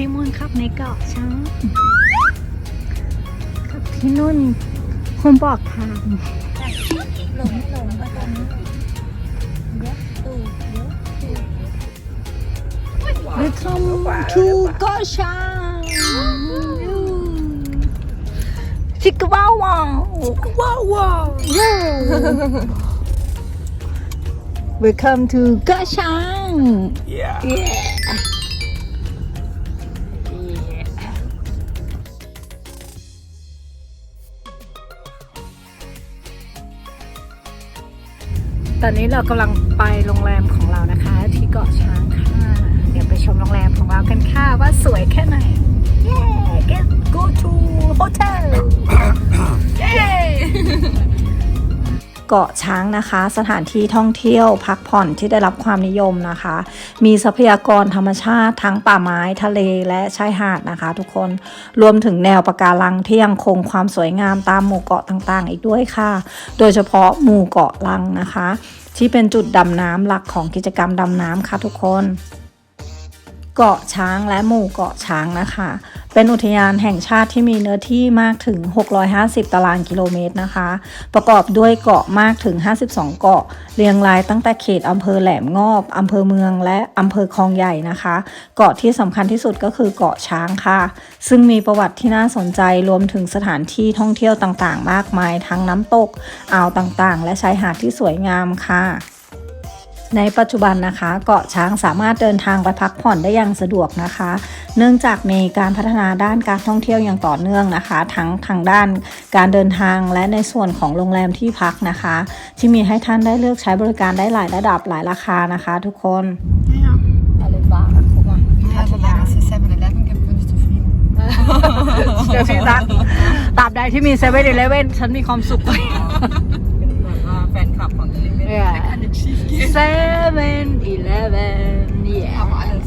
ขับในเกาะช้างขับที่นู่นคงบอกทางหลงหลงมาตรงนี้เยอะตูเยอะตู Welcome to เกาะช้างชิคว้าวว้าวว้าวว้าว Welcome to เกาะช้าง Yeah. Yeah. ตอนนี้เรากำลังไปโรงแรมของเรานะคะ ที่เกาะช้างค่ะ เดี๋ยวไปชมโรงแรมของเรากันค่ะ ว่าสวยแค่ไหน Yeah get go to hotel Yeah เกาะช้างนะคะ สถานที่ท่องเที่ยวพักผ่อนที่ได้รับความนิยมนะคะ มีทรัพยากรธรรมชาติทั้งป่าไม้ทะเลและชายหาดนะคะ ทุกคนรวมถึงแนวปะการังที่ยังคงความสวยงามตามหมู่เกาะต่างๆ อีกด้วยค่ะ โดยเฉพาะหมู่เกาะลังนะคะ ที่เป็นจุดดำน้ำหลักของกิจกรรมดำน้ำค่ะทุกคน เกาะช้างและหมู่เกาะช้างนะคะ เป็นอุทยานแห่งชาติที่มีเนื้อที่มากถึง 650 ตารางกิโลเมตรนะคะ ประกอบด้วยเกาะมากถึง 52 เกาะ เรียงรายตั้งแต่เขตอำเภอแหลมงอบอำเภอเมืองและอำเภอคลองใหญ่นะคะ เกาะที่สำคัญที่สุดก็คือเกาะช้างค่ะ ซึ่งมีประวัติที่น่าสนใจรวมถึงสถานที่ท่องเที่ยวต่างๆ มากมาย ทั้งน้ำตก อ่าวต่างๆ และชายหาดที่สวยงามค่ะ ในปัจจุบันนะคะเกาะช้างสามารถเดินทางไปพักผ่อนได้อย่างสะดวกนะคะ เนื่องจากมีการพัฒนาด้านการท่องเที่ยวอย่างต่อเนื่องนะคะ ทั้งทางด้านการเดินทางและในส่วนของโรงแรมที่พักนะคะ ที่มีให้ท่านได้เลือกใช้บริการได้หลายระดับหลายราคานะคะ ทุกคน Ja. อะไรบ้างคุณว่า Ja, zolang als ze 7-Eleven gibt, bin ich zufrieden. เดี๋ยวพี่ตักตราบใดที่มีเซเว่นอีเลเว่นฉันมีความสุขเป็นแบบว่าแฟนคลับของเ Yeah. Da kann den schief gehen. 7-Eleven. Yeah. Aber alle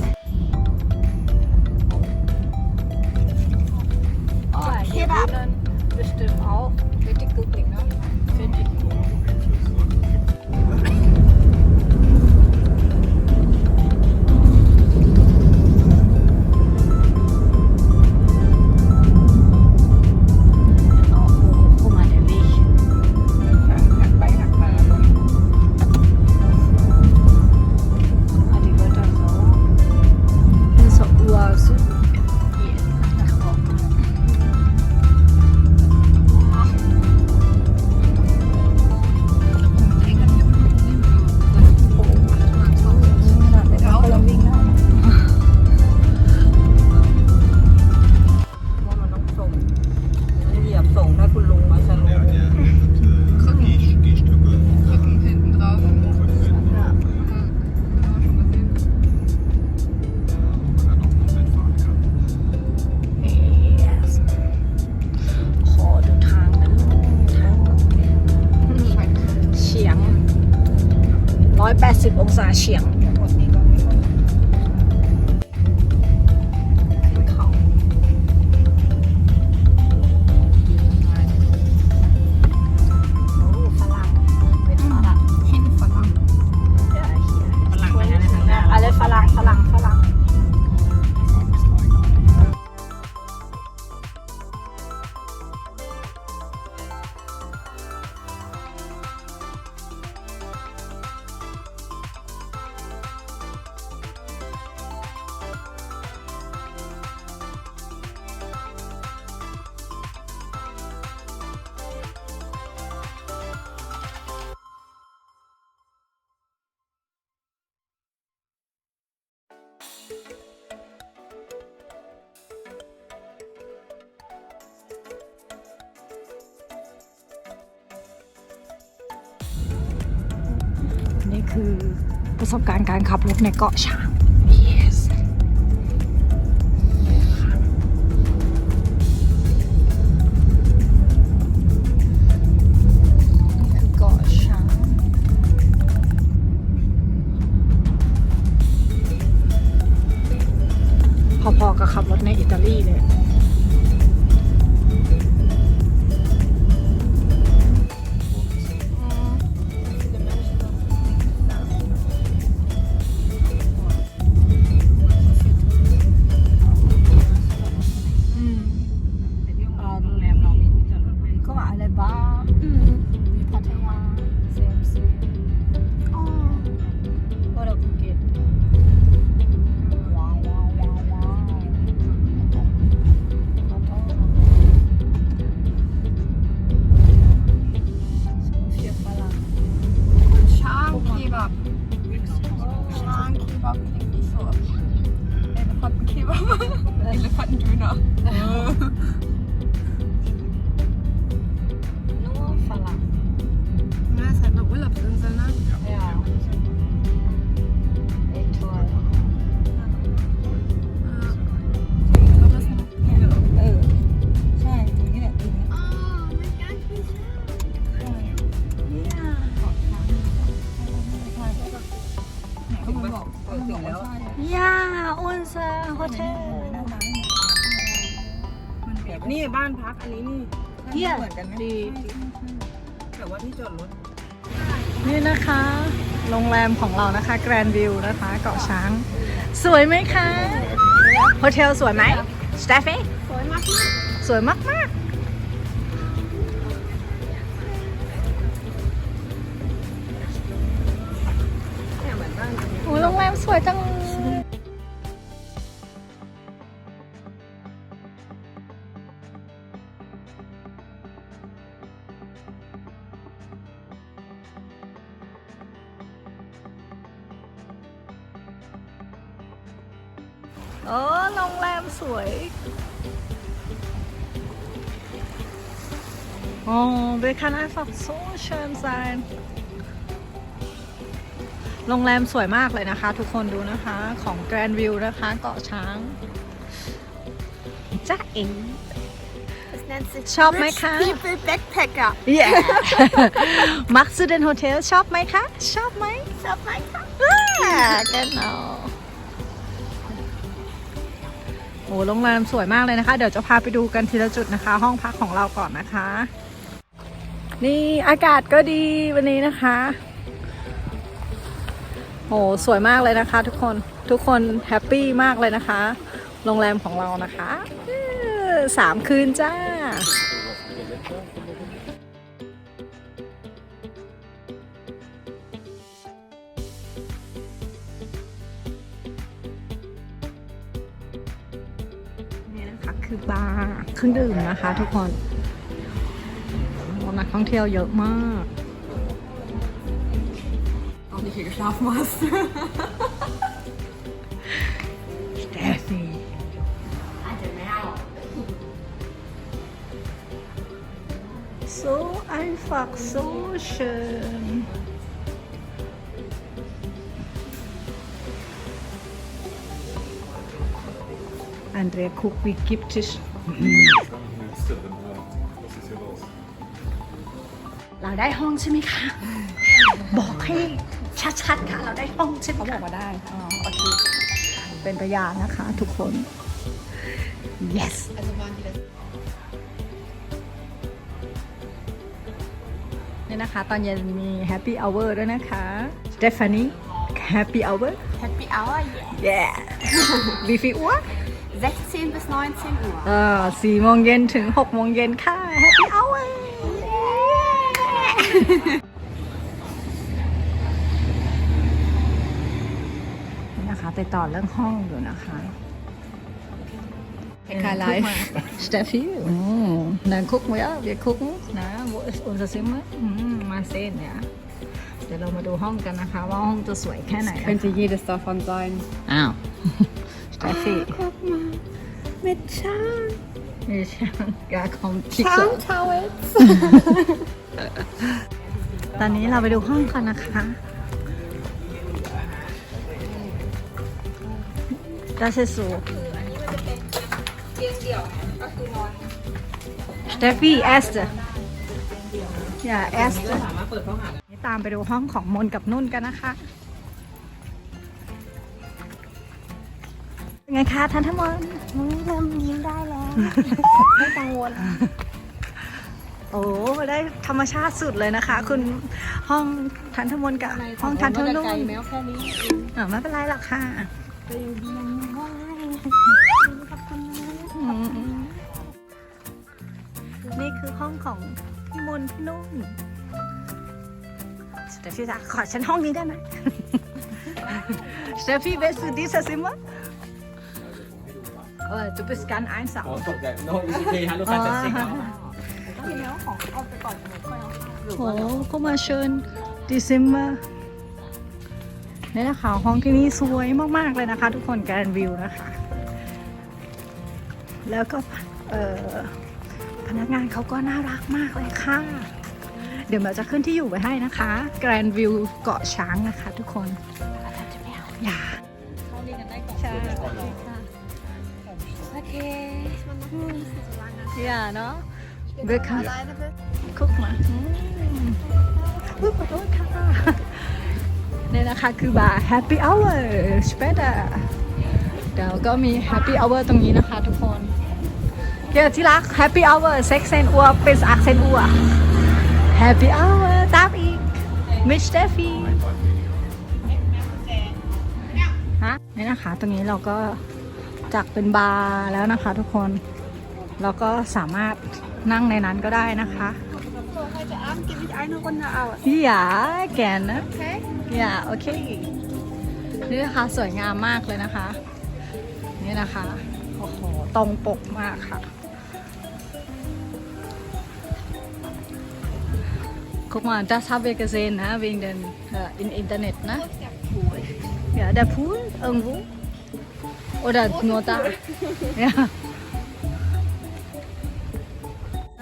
คือประสบการณ์การขับรถในเกาะช้าง yes นี่คือเกาะช้างพอๆกับขับรถในอิตาลีเลย แกรนด์วิวนะคะ เกาะช้าง สวยไหมคะโฮเทลสวยไหมสเตฟฟี่สวยมากสวยมากมากโอ้โรงแรมสวยจัง อ้เบคานไอฟักโซเชิญไซน์โรงแรมสวยมากเลยนะคะ ทุกคนดูนะคะของแกรนด์วิวนะคะเกาะช้างจ้าเอ๋ Das nennt sich ชอบไหมคะ People Backpacker. Yeah มักซูเดนโฮเทลชอบไหมคะ ชอบไหมชอบไหมคะกันเอาโอ้โรงแรมสวยมากเลยนะคะ เดี๋ยวจะพาไปดูกันทีละจุดนะคะ ห้องพักของเราก่อนนะคะ นี่อากาศก็ดีวันนี้นะคะโอ้สวยมากเลยนะคะ ทุกคนทุกคนแฮปปี้มากเลยนะคะ โรงแรมของเรานะคะสามคืนจ้านี่นะคะคือบาร์เครื่องดื่มนะคะทุกคน นักท่องเที่ยวเยอะมาก Auch nicht hier geschlafen hast. Steffi So einfach, so schön. Andrea, guck, wie gibt es. เราได้ห้องใช่ไหมคะ บอกให้ชัดๆค่ะ เราได้ห้องใช่ไหมเขาบอกมาได้อ๋อโอเคเป็นพยานนะคะ ทุกคน yes Also waren die das นี่นะคะ ตอนเย็นมี happy hour ด้วยนะคะ Stephanie happy hour Happy Hour, yeah. yeah wie viel Uhr 16 bis 19 Uhr. เออสี่โมงเย็นถึงหกโมงเย็นค่ะ happy hour นี่นะคะไปต่อเรื่องห้องอยู่นะคะ Hacker Live. Steffi, oh, dann gucken wir, wir gucken, na, wo ist unser Zimmer? Hm, mal sehen, ja. เดี๋ยวเรามาดูห้องกันนะคะ ว่าห้องจะสวยแค่ไหนนะคะ Könnte jedes davon sein. อ้าว Steffi, Guck mal. Mit Scham. มีช่างกาคอมพิกเซ Towels. ตอนนี้เราไปดูห้องกันนะคะ Das ist so. Steffi, erste. Ja, erste. นี่ตามไปดูห้องของมนกับนุ่นกันนะคะเป็นไงคะท่านทั้งมนเริ่มยิ้มได้แล้ว ไม่กังวล โอ้ได้ธรรมชาติสุดเลยนะคะ คุณห้องทันทมนกับห้องทันทนุ่นแค่นี้เออไม่เป็นไรหรอกค่ะว้ายขอบคุณนะอืมนี่คือห้องของพี่มนต์พี่นุ่มสเตฟฟี่จ๋าขอฉันห้องนี้ได้ไหมสเตฟฟี่เวสดิสซิมะเออจะไปสแกนไอน์สาว Oh, stop that. No, it's okay. Hello, fantastic. ทีนี้เอาของเอาไปก่อนหนูค่อยเอาโอ้ก็มาเชิญดิซิมะนี่นะคะห้องที่นี่สวยมาก ๆ เลยนะคะ ทุกคนแกรนวิวนะคะ แล้วก็พนักงานเขาก็น่ารักมากเลยค่ะ เดี๋ยวเราจะขึ้นที่อยู่ไว้ให้นะคะแกรนวิวเกาะช้างนะคะ ทุกคนอย่าเข้าดีกันได้ก่อนใช่โอเคอย่าเนาะ เบคค่ะคุกมาอืมอุ๊ยขอโทษค่ะเนี่ยนะคะคือบาร์ Happy Hour สเปดาเดี๋ยวก็มี Happy Hour ตรงนี้นะคะทุกคนเกียรติที่รัก Happy Hour เซ็กเซนอัวเป็นอักเซนอัว Happy Hour ตามอีกมิสเตฟฟี่ฮะนี่นะคะ ตรงนี้เราก็จากเป็นบาร์แล้วนะคะทุกคน เราก็สามารถ นั่งในนั้นก็ได้นะคะ Heute Abend gebe ich eine Runde aus. อย่าแกนนะ Okay? อย่าโอเค นี่นะคะสวยงามมากเลยนะคะ นี่นะคะ โอ้โห ตรงปกมากค่ะ Guck mal, das haben wir gesehen, ne? wegen den äh, im Internet, ne? Ja, der Pool irgendwo? Oder nur da? Ja.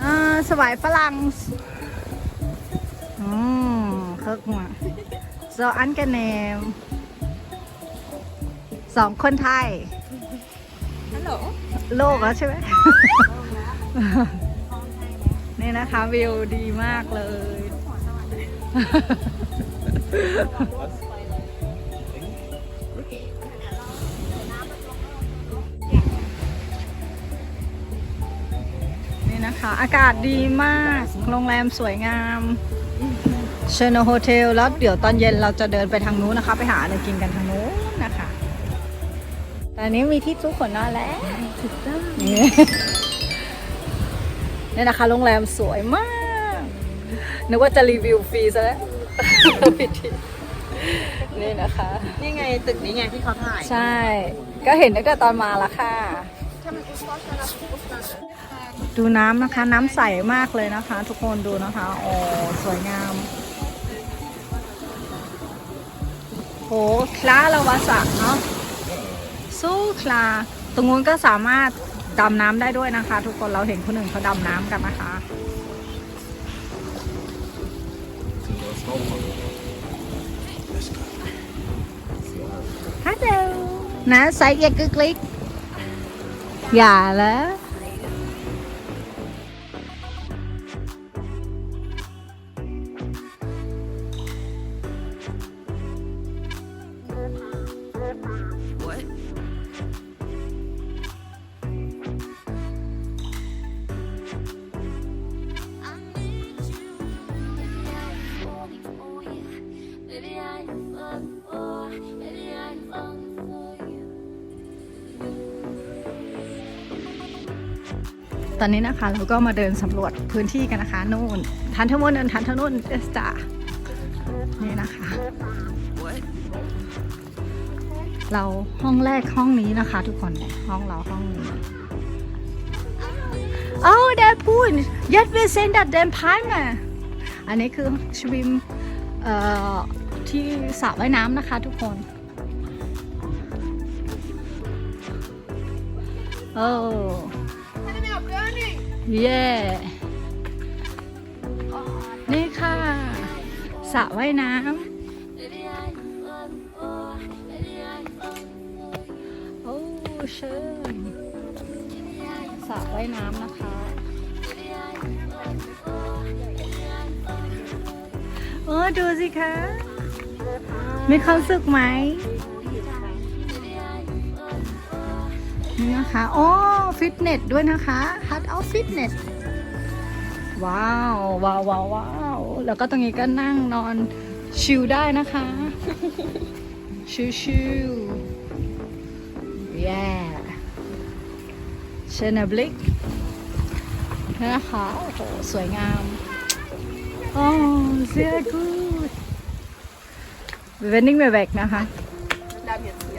อ่าสวายฝรั่งอืมเคิกมา so อันกันเนมสองคนไทย ฮัลโหล โลกแล้วใช่ไหม นี่นะคะวิวดีมากเลย คะอากาศดีมาก โรงแรมสวยงามเชโนโฮเทลแล้วเดี๋ยวตอนเย็นเราจะเดินไปทางนู้นนะคะ ไปหาอะไรกินกันทางนู้นนะคะ ตอนนี้มีที่ซุกขนนอนแล้วถูกต้องนี่นี่นะคะ โรงแรมสวยมาก นึกว่าจะรีวิวฟรีซะแล้วผิดทีนี่นะคะ นี่ไงตึกนี้ไงที่เขาถ่าย ใช่ ก็เห็นตั้งแต่ตอนมาแล้วค่ะ ดูน้ำนะคะ น้ำใสมากเลยนะคะ ทุกคนดูนะคะโอ้สวยงามโอ้คลาละวาสะเนาะสู้คลาตรงนู้นก็สามารถดำน้ำได้ด้วยนะคะ ทุกคนเราเห็นคนอื่นเขาดำน้ำกันนะคะฮัลโหลนะใส่เอียกกึกลิกอย่าแล้ว ตอนนี้นะคะเราก็มาเดินสำรวจพื้นที่กันนะคะนู่นทันทมุนเดินทันทนุนเอสตานี่นะคะ เราห้องแรกห้องนี้นะคะ ทุกคนห้องเราห้องนี้ Oh der Pool jetzt wir sehen da den Palme อันนี้คือชวิมที่สระว่ายน้ำนะคะ ทุกคนโอ้ เย่นี่ค่ะสระว่ายน้ำโอ้เชิญสระว่ายน้ำนะคะเออดูสิคะไม่เข้าสึกไหม นี่นะคะโอ้ฟิตเนสด้วยนะคะฮัทเอาฟิตเนสว้าวว้าวว้าวว้าวแล้วก็ตรงนี้ก็นั่งนอนชิลได้นะคะ ชิลชิลแย่เชนบลิกนะคะโอ้โหสวยงาม Oh, sehr gut. Wir werden nicht mehr weg, นะคะ Bleib jetzt hier.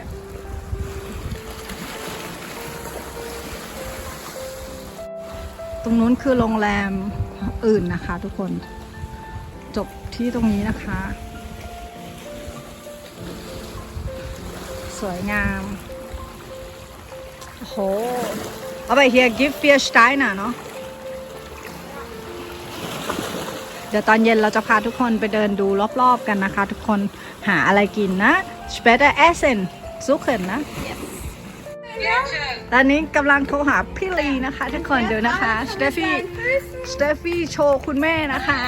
ตรงนู้นคือโรงแรมอื่นนะคะ ทุกคนจบที่ตรงนี้นะคะ สวยงามโอ้โหเอาไปเฮียกิฟต์เฟียสไตน์น่ะเนาะเดี๋ยวตอนเย็นเราจะพาทุกคนไปเดินดูรอบๆกันนะคะ ทุกคนหาอะไรกินนะ später essen suchen นะ ตอนนี้กำลังโทรหาพี่ลีนะคะทุกคนเดี๋ยวนะคะสเตฟฟี่สเตฟฟี่โชว์คุณแม่นะคะ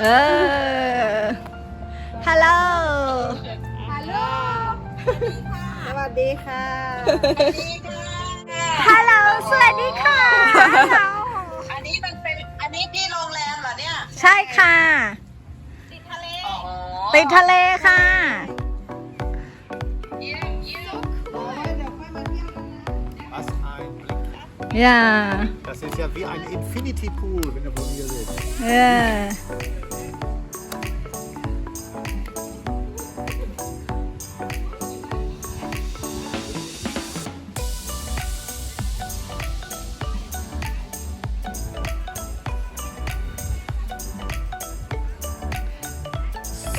เออฮัลโหลสวัสดีค่ะ ฮัลโหล สวัสดีค่ะ อันนี้มันเป็น อันนี้ที่โรงแรมเหรอเนี่ย ใช่ค่ะ ติดทะเล ติดทะเลค่ะ Blick. อย่า Das ist ja wie ein Infinity Pool, wenn ihr von hier seht. เออ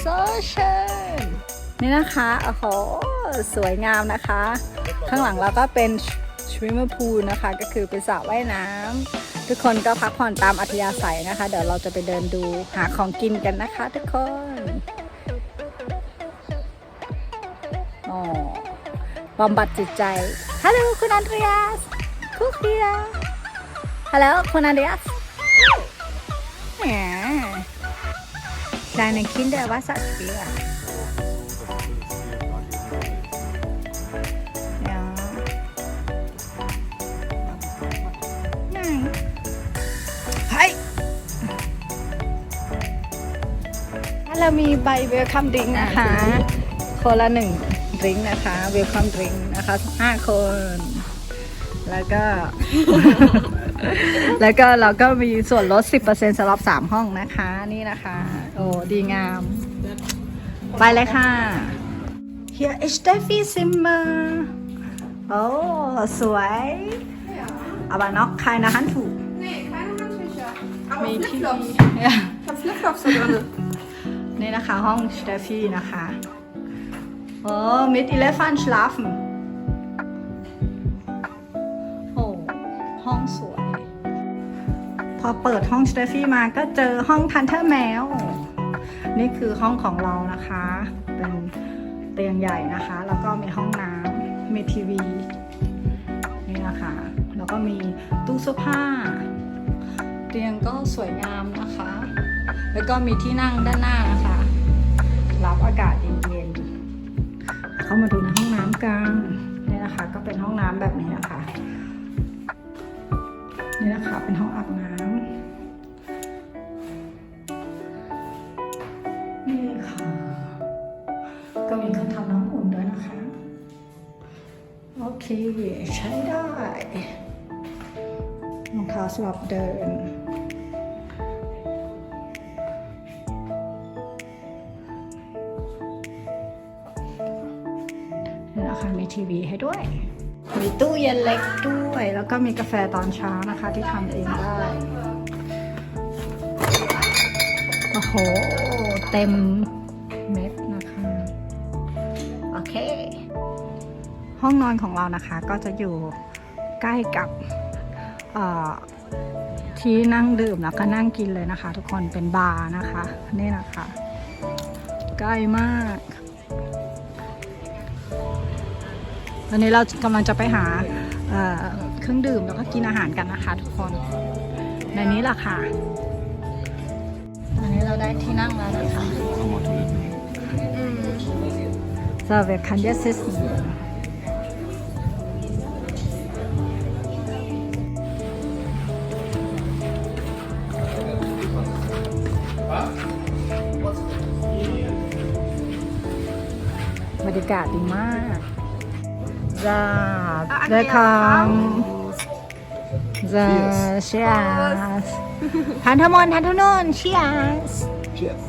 โซเชียลนี่นะคะ โอ้โห สวยงามนะคะ ข้างหลังเราก็เป็น สวิมเมอพูลนะคะ ก็คือเป็นสระว่ายน้ำทุกคนก็พักผ่อนตามอัธยาศัยนะคะ เดี๋ยวเราจะไปเดินดูหาของกินกันนะคะ ทุกคนอ๋อบำบัดจิตใจฮัลโหลคุณอันเดรียสคุกเดียฮัลโหลคุณอันเดรียสแหม Kleine Kinder, was เรามีใบเวลคัมดริงนะคะคนละหนึ่งดริงนะคะเวลคัมดริงนะคะห้าคน แล้วก็ แล้วก็เราก็มีส่วนลด 10%สำหรับ 3 ห้องนะคะนี่นะคะ โอ้ดีงาม ไปเลยค่ะ Hier ist Steffi Zimmer โอ้สวย aber noch keine Handtuch Nee, keine Handtücher. Aber มีที่ Flipflops. เนี่ย Ich hab Flipflops da drin. นี่นะคะห้องสเตฟี่นะคะโอ้มิดอีเลฟันชลาฟโอ้ห้องสวย พอเปิดห้องสเตฟี่มาก็เจอห้องทันเทอร์แมว นี่คือห้องของเรานะคะ เป็นเตียงใหญ่นะคะ แล้วก็มีห้องน้ำมีทีวี นี่นะคะ แล้วก็มีตู้เสื้อผ้า เตียงก็สวยงามนะคะ แล้วก็มีที่นั่งด้านหน้านะคะ รับอากาศเย็นๆ เข้ามาดูในห้องน้ำกันนี่นะคะ ก็เป็นห้องน้ำแบบนี้นะคะ นี่นะคะเป็นห้องอาบน้ำนี่ค่ะ ก็มีเครื่องทำน้ำอุ่นด้วยนะคะ โอเค ใช้ได้รองเท้าสำหรับเดิน วีให้ด้วย มีตู้เย็นเล็กด้วย แล้วก็มีกาแฟตอนเช้านะคะที่ทำเองได้ โอ้โห เต็มเม็ดนะคะ โอเค ห้องนอนของเรานะคะก็จะอยู่ใกล้กับเอ่อที่นั่งดื่มแล้วก็นั่งกินเลยนะคะ ทุกคนเป็นบาร์นะคะ นี่นะคะ ใกล้มาก ตอนนี้เรากำลังจะไปหาเครื่องดื่มแล้วก็กินอาหารกันนะคะทุกคน ในนี้แหละค่ะอันนี้เราได้ที่นั่งแล้วนะคะ So, wir können jetzt sitzen. Bagi Kak Tima. Zat, welcome. เชียสทานทมนทานทนนเชียส Cheers.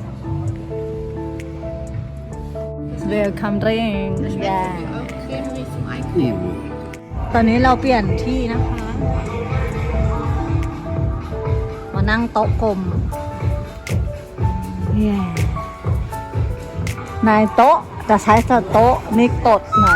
Welcome drink yeah Okay, with some ice cream. ตอนนี้เราเปลี่ยนที่นะคะ มานั่งโต๊ะกลมเย้นายโต๊ะจะใช้สโต๊ะนิกตดหน่อย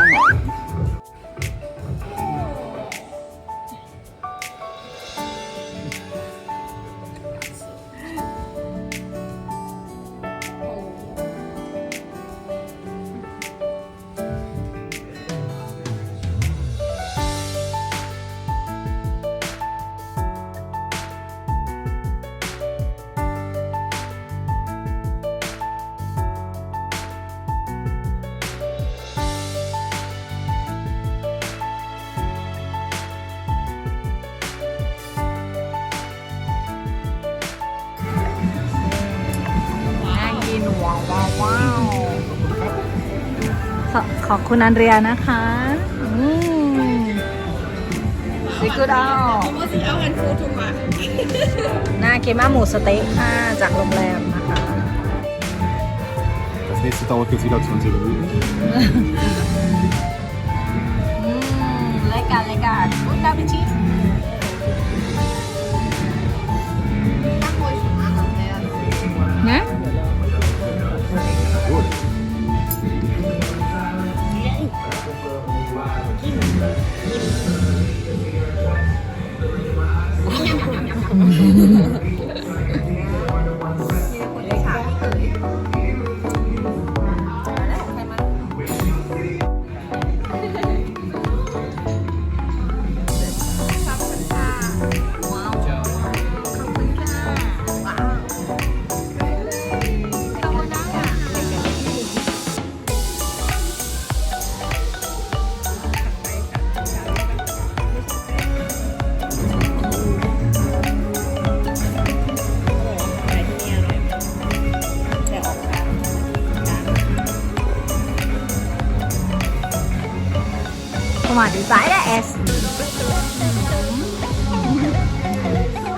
ขอขอบคุณอันเรียนะคะอืมซิกุดเอา Mama sich auch ein Foto machen. น่ากินมากหมูสะเต๊ะค่ะจากโรงแรมนะคะ Das nächste dauert jetzt wieder 20 Minuten. อืมรายการรายการกุตาพิชิ なるほど。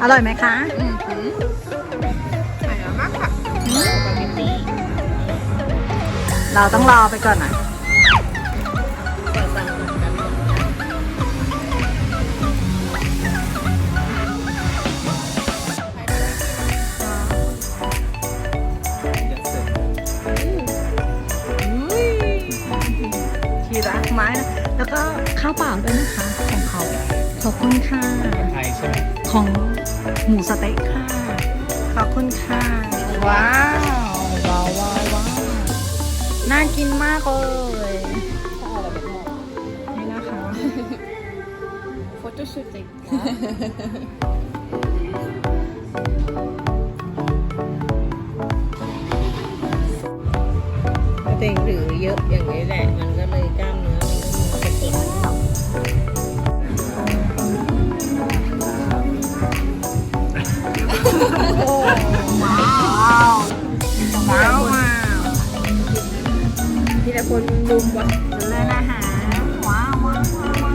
อร่อยไหมคะ Einer mag das. เราต้องรอไปก่อนหน่อ น่ากินมากเลยนี่นะคะ Fotoshooting. เต่งหรือเยอะอย่างนี้แหละมัน ทีละคนรุมวะเลยนะคะว้าวว้าวว้าวว้าว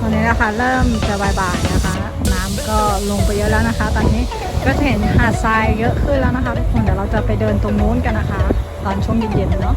ตอนนี้นะคะเริ่มจะบ่ายๆนะคะ น้ำก็ลงไปเยอะแล้วนะคะ ตอนนี้ก็จะเห็นหาดทรายเยอะขึ้นแล้วนะคะทุกคนเดี๋ยวเราจะไปเดินตรงนู้นกันนะคะ ตอนช่วงเย็นๆเนาะ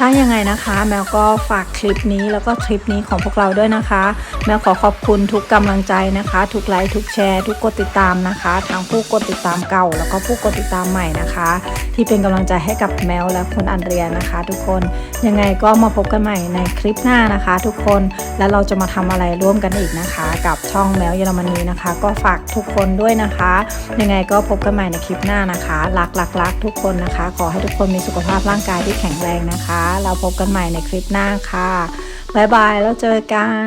ถ้ายังไงนะคะ แมวก็ฝากคลิปนี้แล้วก็คลิปนี้ของพวกเราด้วยนะคะ แมวขอขอบคุณทุกกำลังใจนะคะ ทุกไลค์ทุกแชร์ทุกกดติดตามนะคะ ทั้งผู้กดติดตามเก่า แล้วก็ผู้กดติดตามใหม่นะคะ ที่เป็นกำลังใจให้กับแมวและคุณอันเรียนนะคะ ทุกคนยังไงก็มาพบกันใหม่ในคลิปหน้านะคะ ทุกคนแล้วเราจะมาทำอะไรร่วมกันอีกนะคะ กับช่องแมวเยอรมนีนะคะ ก็ฝากทุกคนด้วยนะคะ ยังไงก็พบกันใหม่ในคลิปหน้านะคะรักรักรักทุกคนนะคะ ขอให้ทุกคนมีสุขภาพร่างกายที่แข็งแรงนะคะเราพบกันใหม่ในคลิปหน้าค่ะ บ๊ายบาย แล้วเจอกัน